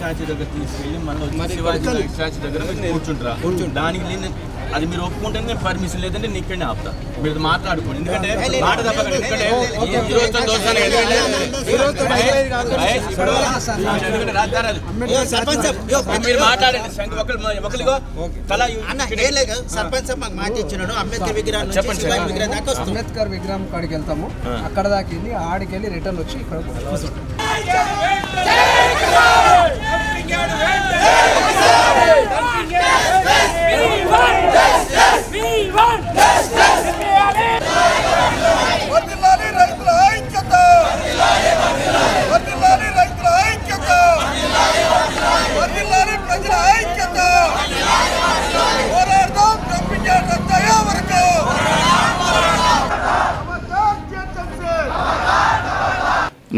Statue దగ్గర తీసుకెళ్ళి మళ్ళీ శివాజీ స్టాచ్యూ దగ్గర కూర్చుంటారా? దానికి నేను అది మీరు ఒప్పుకుంటే నేను పర్మిషన్ లేదంటే నేను ఇక్కడనే ఆపుతా. మీరు మాట్లాడుకోండి. ఎందుకంటే మాట తప్పకండి. మీరు మాట్లాడండి ఒకరిగో సర్పంచ్ మాకు మాట ఇచ్చినాడు. అంబేద్కర్ విగ్రహం నుంచి చెప్పండి. విగ్రహం దాకా అంబేద్కర్ విగ్రహం కాడికి వెళ్తాము. అక్కడ దాకా వెళ్ళి ఆడికి వెళ్ళి రిటర్న్ వచ్చి ఇక్కడ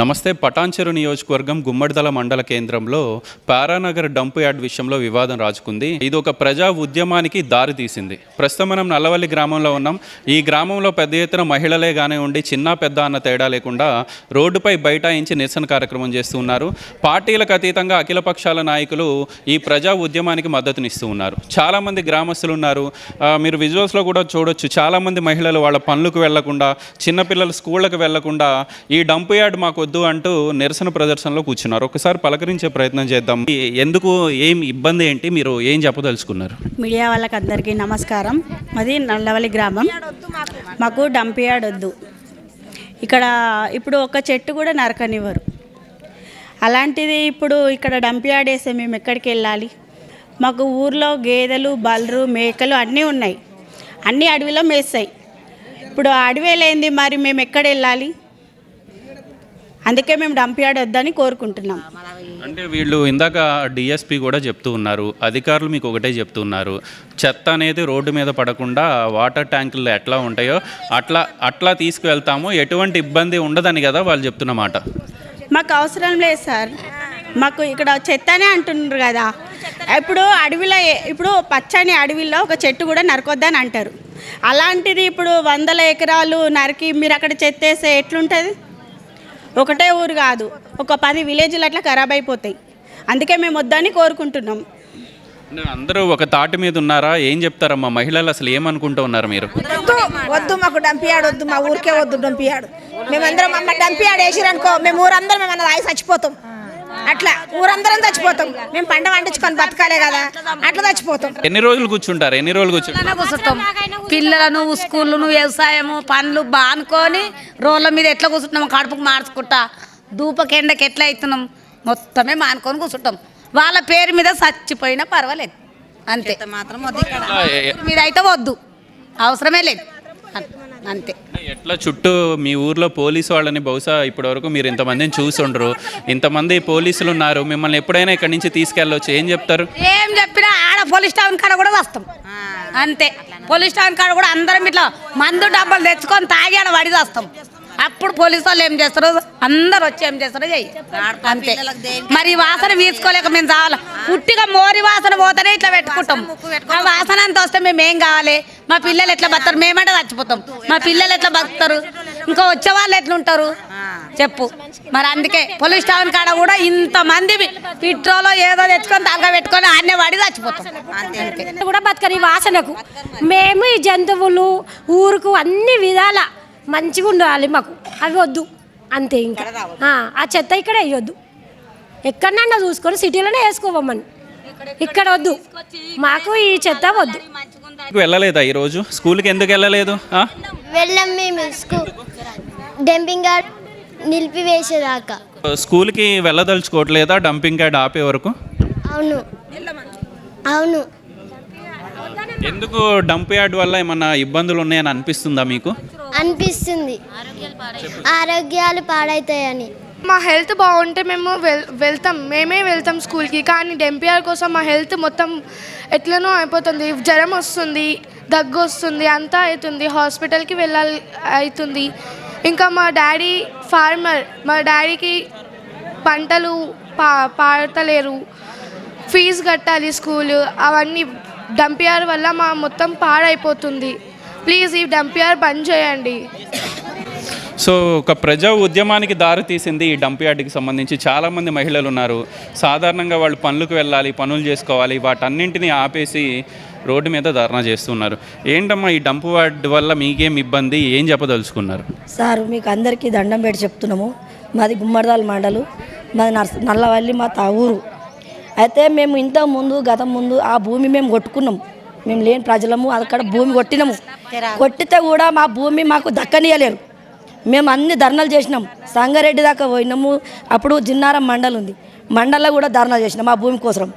నమస్తే పటాన్చెరు నియోజకవర్గం గుమ్మడిదల మండల కేంద్రంలో పారానగర్ డంప్ యార్డ్ విషయంలో వివాదం రాజుకుంది. ఇది ఒక ప్రజా ఉద్యమానికి దారి తీసింది. ప్రస్తుతం మనం నల్లవల్లి గ్రామంలో ఉన్నాం. ఈ గ్రామంలో పెద్ద ఎత్తున మహిళలే కానివ్వండి చిన్న పెద్ద అన్న తేడా లేకుండా రోడ్డుపై బైఠాయించి నిరసన కార్యక్రమం చేస్తూ ఉన్నారు. పార్టీలకు అతీతంగా అఖిల పక్షాల నాయకులు ఈ ప్రజా ఉద్యమానికి మద్దతునిస్తూ ఉన్నారు. చాలామంది గ్రామస్తులు ఉన్నారు. మీరు విజువల్స్లో కూడా చూడొచ్చు. చాలామంది మహిళలు వాళ్ళ పనులకు వెళ్ళకుండా చిన్నపిల్లలు స్కూళ్ళకు వెళ్ళకుండా ఈ డంప్ యార్డ్ మాకు వద్దు అంటూ నిరసన ప్రదర్శనలో కూర్చున్నారు. ఒకసారి పలకరించే ప్రయత్నం చేద్దాం. ఎందుకు ఏం ఇబ్బంది ఏంటి? మీరు ఏం చెప్పదలుచుకున్నారు? మీడియా వాళ్ళకి అందరికీ నమస్కారం. మాది నల్లవల్లి గ్రామం. మాకు డంప్ యార్డ్ వద్దు. ఇక్కడ ఇప్పుడు ఒక చెట్టు కూడా నరకనివ్వరు. అలాంటిది ఇప్పుడు ఇక్కడ డంప్ యార్డ్ వేస్తే మేము ఎక్కడికి వెళ్ళాలి? మాకు ఊర్లో గేదెలు బలరు మేకలు అన్నీ ఉన్నాయి. అన్నీ అడవిలో మేస్తాయి. ఇప్పుడు అడవి లేనిది మరి మేము ఎక్కడ వెళ్ళాలి? అందుకే మేము డంప్ యార్డ్ వద్దని కోరుకుంటున్నాం. అంటే వీళ్ళు ఇందాక డిఎస్పి కూడా చెప్తూ ఉన్నారు. అధికారులు మీకు ఒకటే చెప్తూ ఉన్నారు. చెత్త అనేది రోడ్డు మీద పడకుండా వాటర్ ట్యాంకులు ఎట్లా ఉంటాయో అట్లా అట్లా తీసుకువెళ్తాము. ఎటువంటి ఇబ్బంది ఉండదని కదా వాళ్ళు చెప్తున్న మాట. మాకు అవసరం లేదు సార్. మాకు ఇక్కడ చెత్తనే అంటున్నారు కదా. ఇప్పుడు అడవిలో ఇప్పుడు పచ్చని అడవిలో ఒక చెట్టు కూడా నరకొద్దని అంటారు. అలాంటిది ఇప్పుడు వందల ఎకరాలు నరికి మీరు అక్కడ చెత్తేస్తే ఎట్లుంటుంది? ఒకటే ఊరు కాదు ఒక పది విలేజ్లు అట్లా ఖరాబ్ అయిపోతాయి. అందుకే మేము వద్దని కోరుకుంటున్నాం. అందరూ ఒక తాటి మీద ఉన్నారా? ఏం చెప్తారమ్మా? మహిళలు అసలు ఏమనుకుంటూ ఉన్నారు మీరు? వద్దు వద్దు మాకు డంపియాడు వద్దు మా ఊరికే వద్దు డంపియాడు. మేమందరం అమ్మ డంపియాడు వేసిరనుకో మేము ఊరందరం మేము రాయి చచ్చిపోతాం. అట్లా ఊరందరం చచ్చిపోతాం. మేము పంట పండించుకొని బతకాలే కదా. అట్లా చచ్చిపోతాం. ఎన్ని రోజులు కూర్చుంటారు? ఎన్ని రోజులు కూర్చుంటారు కూర్చుంటాం. పిల్లలను స్కూళ్ళను వ్యవసాయము పనులు బానుకొని రోడ్ల మీద ఎట్లా కూర్చుంటున్నాం కడుపుకు మార్చుకుంటా. దూపకెండకి ఎట్లా అవుతున్నాం మొత్తమే మానుకొని కూర్చుంటాం. వాళ్ళ పేరు మీద చచ్చిపోయినా పర్వాలేదు. అంతే. మాత్రం మీద అయితే వద్దు. అవసరమే లేదు. అంతే. ఎట్లా చుట్టూ మీ ఊర్లో పోలీసు వాళ్ళని బహుశా ఇప్పటివరకు మీరు ఇంతమందిని చూసుండ్రు. ఇంతమంది పోలీసులు ఉన్నారు. మిమ్మల్ని ఎప్పుడైనా ఇక్కడి నుంచి తీసుకెళ్ళవచ్చు ఏం చెప్తారు? ఏం చెప్పినా ఆడ పోలీస్ స్టేషన్ కాడ కూడా వస్తాం. అంతే. పోలీస్ స్టేషన్ కాడ కూడా అందరం ఇట్లా మందు డబ్బాలు తెచ్చుకొని తాగి ఆడ పడి వస్తాం అప్పుడు పోలీసు వాళ్ళు ఏం చేస్తారు అందరు వచ్చి ఏం చేస్తారో చెయ్యి. అంతే. మరి ఈ వాసన వీసుకోలేక మేము చావాలి. పుట్టిగా మోరి వాసన పోతేనే ఇట్లా పెట్టుకుంటాం. ఆ వాసన అంత వస్తే మేము ఏం కావాలి? మా పిల్లలు ఎట్లా బతారు? మేమంటే చచ్చిపోతాం. మా పిల్లలు ఎట్లా బతుకుతారు ఇంకా వచ్చే వాళ్ళు ఎట్లుంటారు? చెప్పు. మరి అందుకే పోలీస్ స్టేషన్ కాడ కూడా ఇంతమంది పెట్రోల్ ఏదో తెచ్చుకొని తలగా పెట్టుకొని ఆడనే పడి చచ్చిపోతాం. కూడా బతకని వాసనకు. మేము ఈ జంతువులు ఊరుకు అన్ని విధాల మంచిగా ఉండాలి మాకు. అవి వద్దు. అంతే ఇంకా. ఆ, చెత్త ఇక్కడ వేయొద్దు. ఎక్కడన్నా చూసుకొని సిటీలోనే వేసుకోవమ్మని. ఇక్కడ వద్దు. మాకు ఈ చెత్త వద్దు. వెళ్ళలేదా ఈరోజు? స్కూల్కి ఎందుకు వెళ్ళలేదు? వెళ్ళాం మేము స్కూల్ డంపింగ్ యార్డ్ నిలిపివేసేదాకా. స్కూల్కి వెళ్ళదలుచుకోవట్లేదా? డంపింగ్ యార్డ్ ఆపే వరకు? అవును. అవును. ఎందుకు డంప్ యార్డ్ వల్ల ఏమన్నా ఇబ్బందులు ఉన్నాయని అనిపిస్తుందా మీకు? అనిపిస్తుంది. ఆరోగ్యాలు పాడవుతాయని మా హెల్త్ బాగుంటే మేము వెల్ వెళ్తాం. మేమే వెళ్తాం స్కూల్కి కానీ డెంపిఆర్ కోసం మా హెల్త్ మొత్తం ఎట్లనో అయిపోతుంది. జ్వరం వస్తుంది దగ్గు వస్తుంది అంతా అవుతుంది హాస్పిటల్కి వెళ్ళాలి అవుతుంది ఇంకా మా డాడీ ఫార్మర్. మా డాడీకి పంటలు పా పాడతలేరు. ఫీజు కట్టాలి స్కూల్ అవన్నీ డంపిఆర్ వల్ల మా మొత్తం పాడైపోతుంది. ప్లీజ్ ఈ డంపిఆర్ బంద్ చేయండి. సో ఒక ప్రజా ఉద్యమానికి దారి తీసింది ఈ డంప్ యార్డ్కి సంబంధించి చాలామంది మహిళలు ఉన్నారు. సాధారణంగా వాళ్ళు పనులకు వెళ్ళాలి పనులు చేసుకోవాలి వాటన్నింటినీ ఆపేసి రోడ్డు మీద ధర్నా చేస్తున్నారు. ఏంటమ్మా ఈ డంప్ యార్డ్ వల్ల మీకేం ఇబ్బంది? ఏం చెప్పదలుచుకున్నారు? సార్ మీకు అందరికీ దండం పెట్టి చెప్తున్నాము. మాది గుమ్మడిదాల మండలు. మాది నర్స నల్లవల్లి మా తా ఊరు. అయితే మేము ఇంత ముందు గతం ముందు ఆ భూమి మేము కొట్టుకున్నాం. మేము లేని ప్రజలము అక్కడ భూమి కొట్టినాము. కొట్టితే కూడా మా భూమి మాకు దక్కనీయలేరు మేము అన్ని ధర్నాలు చేసినాం. సంగారెడ్డి దాకా పోయినాము. అప్పుడు జిన్నారం మండలం ఉంది. మండల్లో కూడా ధర్నాలు చేసినాం మా భూమి కోసం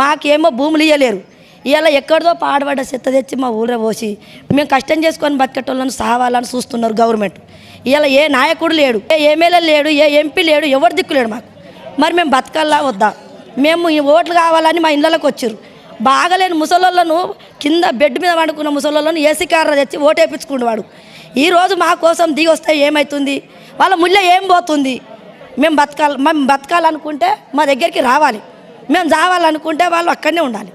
మాకేమో భూములు ఇవ్వలేరు ఇలా ఎక్కడిదో పాడబడ్డ చెత్త తెచ్చి మా ఊళ్ళో పోసి మేము కష్టం చేసుకొని బతికేటోళ్ళని సావాలని చూస్తున్నారు గవర్నమెంట్. ఇలా ఏ నాయకుడు లేడు ఏ ఎమ్మెల్యే లేడు ఏ ఎంపీ లేడు ఎవరు దిక్కు లేడు మాకు. మరి మేము బతకాలా వద్దా? మేము ఈ ఓట్లు కావాలని మా ఇళ్ళకి వచ్చారు. బాగలేని ముసలోళ్ళను కింద బెడ్ మీద వండుకున్న ముసలోళ్ళను ఏసీ కార్ తెచ్చి ఓటేపించుకునేవాడు ఈరోజు మా కోసం దిగి వస్తే ఏమవుతుంది వాళ్ళ ముళ్ళ ఏం పోతుంది? మేము బతకాలి మేము బతకాలనుకుంటే మా దగ్గరికి రావాలి. మేము చావాలనుకుంటే వాళ్ళు అక్కడనే ఉండాలి.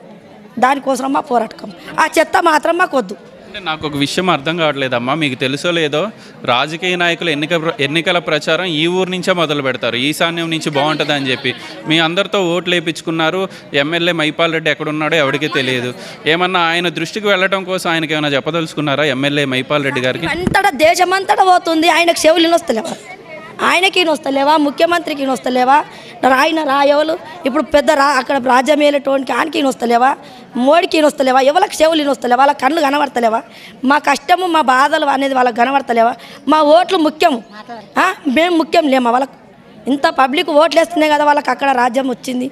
దానికోసం మా పోరాటకం. ఆ చెత్త మాత్రం మాకు వద్దు అంటే నాకు ఒక విషయం అర్థం కావట్లేదమ్మా. మీకు తెలుసో లేదో రాజకీయ నాయకులు ఎన్నిక ఎన్నికల ప్రచారం ఈ ఊరు నుంచే మొదలు పెడతారు. ఈశాన్యం నుంచి బాగుంటుంది అని చెప్పి. మీ అందరితో ఓట్లు వేయించుకున్నారు ఎమ్మెల్యే మైపాల్ రెడ్డి ఎక్కడున్నాడో ఎవరికి తెలియదు. ఏమన్నా ఆయన దృష్టికి వెళ్ళడం కోసం ఆయనకి ఏమైనా చెప్పదలుచుకున్నారా? ఎమ్మెల్యే మైపాల్ రెడ్డి గారికి? అంతటా దేశమంతటా పోతుంది. ఆయనకు చెవులు వస్తలేవా ఆయనకి నొస్తలేవా ముఖ్యమంత్రికి నొస్తలేవా ఆయన రాయవలు ఇప్పుడు పెద్ద రా అక్కడ రాజ్యం ఏలేటోనికి ఆయనకి వస్తలేవా? మోడీకి నొస్తలేవా ఎవరికి చెవులు వస్తలేవా? వాళ్ళ కళ్ళు కనబడతలేవా? మా కష్టము మా బాధలు అనేది వాళ్ళకి కనబడతలేవా? మా ఓట్లు ముఖ్యం మేము ముఖ్యం లేమా వాళ్ళకు? ఇంత పబ్లిక్ ఓట్లు వేస్తున్నాయి కదా వాళ్ళకి అక్కడ రాజ్యం వచ్చింది.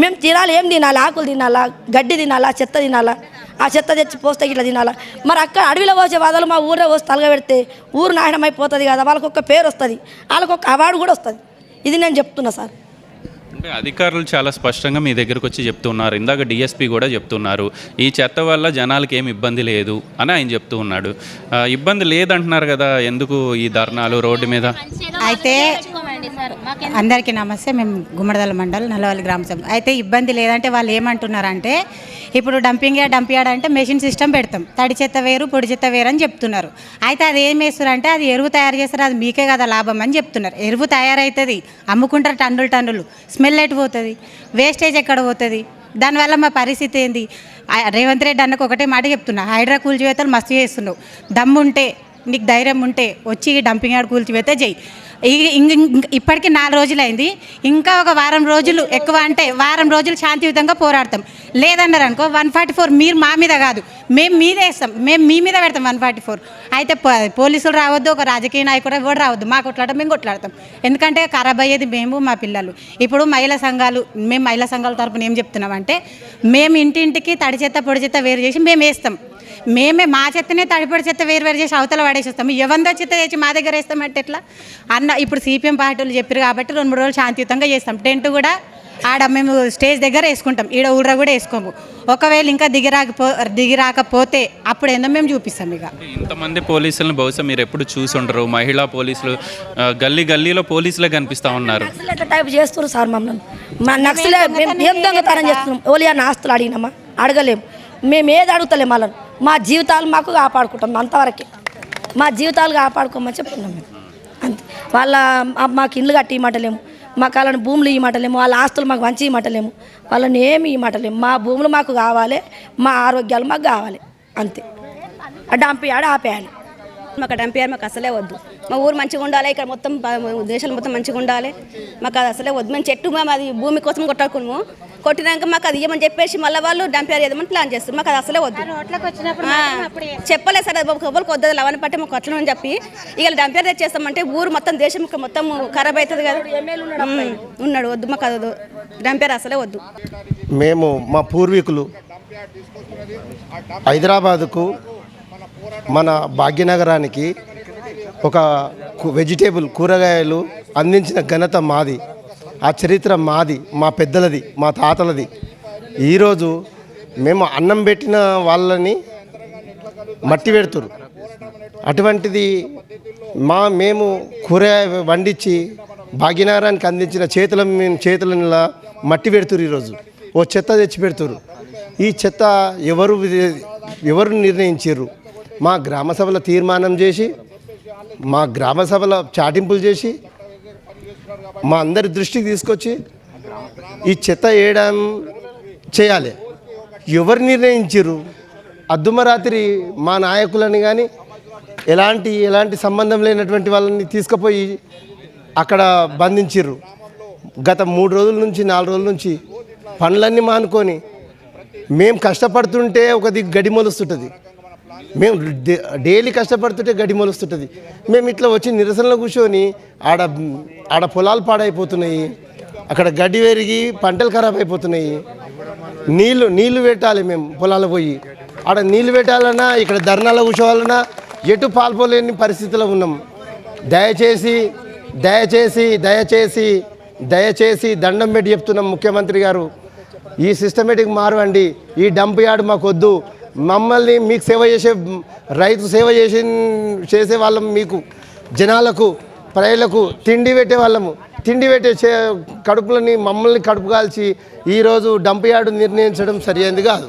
మేము తినాలి ఏం తినాలి? ఆకులు తినాలా? గడ్డి తినాలా? చెత్త తినాలా? ఆ చెత్త తెచ్చి పోస్తే ఇట్లా తినాలా? మరి అక్కడ అడవిలో పోసే వాదాలు మా ఊరే పోసి తలగా పెడితే ఊరు నాశనం అయిపోతుంది కదా వాళ్ళకి ఒక పేరు వస్తుంది వాళ్ళకి ఒక అవార్డు కూడా వస్తుంది. ఇది నేను చెప్తున్నా సార్. అంటే అధికారులు చాలా స్పష్టంగా మీ దగ్గరకు వచ్చి చెప్తున్నారు. ఇందాక డిఎస్పీ కూడా చెప్తున్నారు. ఈ చెత్త వల్ల జనాలకి ఏమి ఇబ్బంది లేదు అని ఆయన చెప్తూ ఉన్నాడు. ఇబ్బంది లేదంటున్నారు కదా ఎందుకు ఈ ధర్నాలు రోడ్డు మీద? అయితే అందరికీ నమస్తే మేము గుమ్మడదల మండలం నల్లవల్లి గ్రామ సభ. అయితే ఇబ్బంది లేదంటే వాళ్ళు ఏమంటున్నారంటే ఇప్పుడు డంపింగ్ యార్డ్ డంప్ యార్డ్ అంటే మెషిన్ సిస్టమ్ పెడతాం. తడి చెత్త వేరు పొడి చెత్త వేరు అని చెప్తున్నారు. అయితే అది ఏం వేస్తారంటే అది ఎరువు తయారు చేస్తారు అది మీకే కదా లాభం అని చెప్తున్నారు. ఎరువు తయారవుతుంది అమ్ముకుంటారు టన్నులు టన్నులు. స్మెల్ ఎటు పోతుంది? వేస్టేజ్ ఎక్కడ పోతుంది? దానివల్ల మా పరిస్థితి ఏంది? రేవంత్ రెడ్డి అన్నకు ఒకటే మాట చెప్తున్నా హైడ్రా కూల్చివేతలు మస్తు చేస్తున్నావు. దమ్ముంటే నీకు ధైర్యం ఉంటే వచ్చి డంపింగ్ యార్డ్ కూల్చివేత చెయ్యి ఇప్పటికి నాలుగు రోజులైంది. ఇంకా ఒక వారం రోజులు ఎక్కువ అంటే వారం రోజులు శాంతియుతంగా పోరాడతాం. లేదన్నారు అనుకో వన్ ఫార్టీ ఫోర్ మీరు మా మీద కాదు మేము మీదే వేస్తాం. మేము మీ మీద పెడతాం వన్ ఫార్టీ ఫోర్. అయితే పోలీసులు రావద్దు ఒక రాజకీయ నాయకుడు ఎవరు రావద్దు. మా కొట్లాడటం మేము కొట్లాడతాం. ఎందుకంటే ఖరాబ్ అయ్యేది మేము మా పిల్లలు. ఇప్పుడు మహిళా సంఘాలు మేము మహిళా సంఘాల తరపున ఏం చెప్తున్నామంటే మేము ఇంటింటికి తడి చెత్త పొడి చెత్త వేరు చేసి మేము వేస్తాం. మేమే మా చెత్తనే తడిపొడి చెత్త వేరు వేరు చేసి అవతల పడేసేస్తాం ఎవందో చెత్త తెచ్చి మా దగ్గర వేస్తామంటే ఎట్లా? అన్న ఇప్పుడు సిపిఎం పార్టీలు చెప్పారు కాబట్టి రెండు మూడు రోజులు శాంతియుతంగా చేస్తాం. టెంట్ కూడా ఆడ మేము స్టేజ్ దగ్గర వేసుకుంటాం. ఈడ ఊళ్ళో కూడా వేసుకోము. ఒకవేళ ఇంకా దిగిరాకపో దిగిరాకపోతే అప్పుడు ఏందో మేము చూపిస్తాం ఇక. ఇంతమంది పోలీసులను బహుశా మీరు ఎప్పుడు చూసి ఉండరు. మహిళా పోలీసులు గల్లీ గల్లీలో పోలీసులే కనిపిస్తూ ఉన్నారు. టైప్ చేస్తున్నారు సార్ మమ్మల్ని. మా నక్సలే మేము ఏం దొంగతనం చేస్తున్నాం. ఓలి అన్న ఆస్తులు అడిగినామా? అడగలేము మేము ఏది అడుగుతలేం వాళ్ళని. మా జీవితాలు మాకు కాపాడుకుంటాం అంతవరకే. మా జీవితాలు కాపాడుకోమని చెప్తున్నాం మేము. అంతే. వాళ్ళ మాకు ఇల్లు కట్టి ఇవ్వటలేము మాకు వాళ్ళని భూములు ఇవ్వటలేము వాళ్ళ ఆస్తులు మాకు మంచి ఇవ్వటలేము వాళ్ళని ఏమి ఇవ్వటలేము మా భూములు మాకు కావాలి. మా ఆరోగ్యాలు మాకు కావాలి. అంతే. డంపియాడు ఆడ ఆపేయాలి. మాకు డంపియాడు మాకు అసలే వద్దు. మా ఊరు మంచిగా ఉండాలి. ఇక్కడ మొత్తం దేశాలు మొత్తం మంచిగా ఉండాలి. మాకు అది అసలే వద్దు. మేము చెట్టు మేము అది భూమి కోసం కొట్టాడుకున్నాము. కొట్టినాక మాకు అది ఇవ్వమని చెప్పేసి మళ్ళీ వాళ్ళు డంపిఆర్ ఏదమని ప్లాన్ చేస్తారు. మాకు అది అసలే వద్దు. చెప్పలేదు సార్ అది ఎవరికి వద్దు లవణ పట్టి మాకు కొట్టడం అని చెప్పి. ఇక డంపిఆర్ తెచ్చేస్తామంటే ఊరు మొత్తం దేశం మొత్తం ఖరాబ్ అవుతుంది కదా. ఉన్నాడు వద్దు మాకు అది వద్దు. డంపిఆర్ అసలే వద్దు. మేము మా పూర్వీకులు హైదరాబాదుకు మన భాగ్యనగరానికి ఒక కు- వెజిటేబుల్ కూరగాయలు అందించిన ఘనత మాది. ఆ చరిత్ర మాది మా పెద్దలది మా తాతలది. ఈరోజు మేము అన్నం పెట్టిన వాళ్ళని మట్టి పెడుతురు అటువంటిది మా మేము కూరగాయ వండించి భాగ్యనగరానికి అందించిన చేతుల మీ- చేతుల మట్టి పెడుతురు ఈరోజు. ఓ చెత్త తెచ్చి పెడుతురు ఈ చెత్త ఎవరు ఎవరు నిర్ణయించారు మా గ్రామ సభల తీర్మానం చేసి మా గ్రామ సభల చాటింపులు చేసి మా అందరి దృష్టికి తీసుకొచ్చి ఈ చెత్త వేయడం చేయాలి. ఎవరు నిర్ణయించారు అద్దుమరాత్రి మా నాయకులని కానీ ఎలాంటి ఎలాంటి సంబంధం లేనటువంటి వాళ్ళని తీసుకుపోయి అక్కడ బంధించిర్రు. గత మూడు రోజుల నుంచి నాలుగు రోజుల నుంచి పనులన్నీ మానుకొని మేము కష్టపడుతుంటే ఒక గడి మొలుస్తుంటుంది. మేము డైలీ కష్టపడుతుంటే గడి మొలుస్తుంటుంది. మేము ఇట్లా వచ్చి నిరసనలో కూర్చొని ఆడ ఆడ పొలాలు పాడైపోతున్నాయి. అక్కడ గడ్డి పెరిగి పంటలు ఖరాబ్ అయిపోతున్నాయి. నీళ్ళు నీళ్ళు పెట్టాలి మేము పొలాలు పోయి. ఆడ నీళ్ళు పెట్టాలన్నా ఇక్కడ ధర్నాలో కూర్చోవాలన్నా ఎటు పాల్పోలేని పరిస్థితిలో ఉన్నాం. దయచేసి దయచేసి దయచేసి దయచేసి దండం పెట్టి చెప్తున్నాం ముఖ్యమంత్రి గారు. ఈ సిస్టమేటిక్ మారవండి. ఈ డంప్ యార్డ్ మాకొద్దు. మమ్మల్ని మీకు సేవ చేసే రైతు సేవ చేసి చేసే వాళ్ళం మీకు. జనాలకు ప్రజలకు తిండి పెట్టే వాళ్ళము. తిండి పెట్టే చే కడుపులని మమ్మల్ని కడుపు కాల్చి ఈరోజు డంప్ యార్డు నిర్ణయించడం సరైనది కాదు.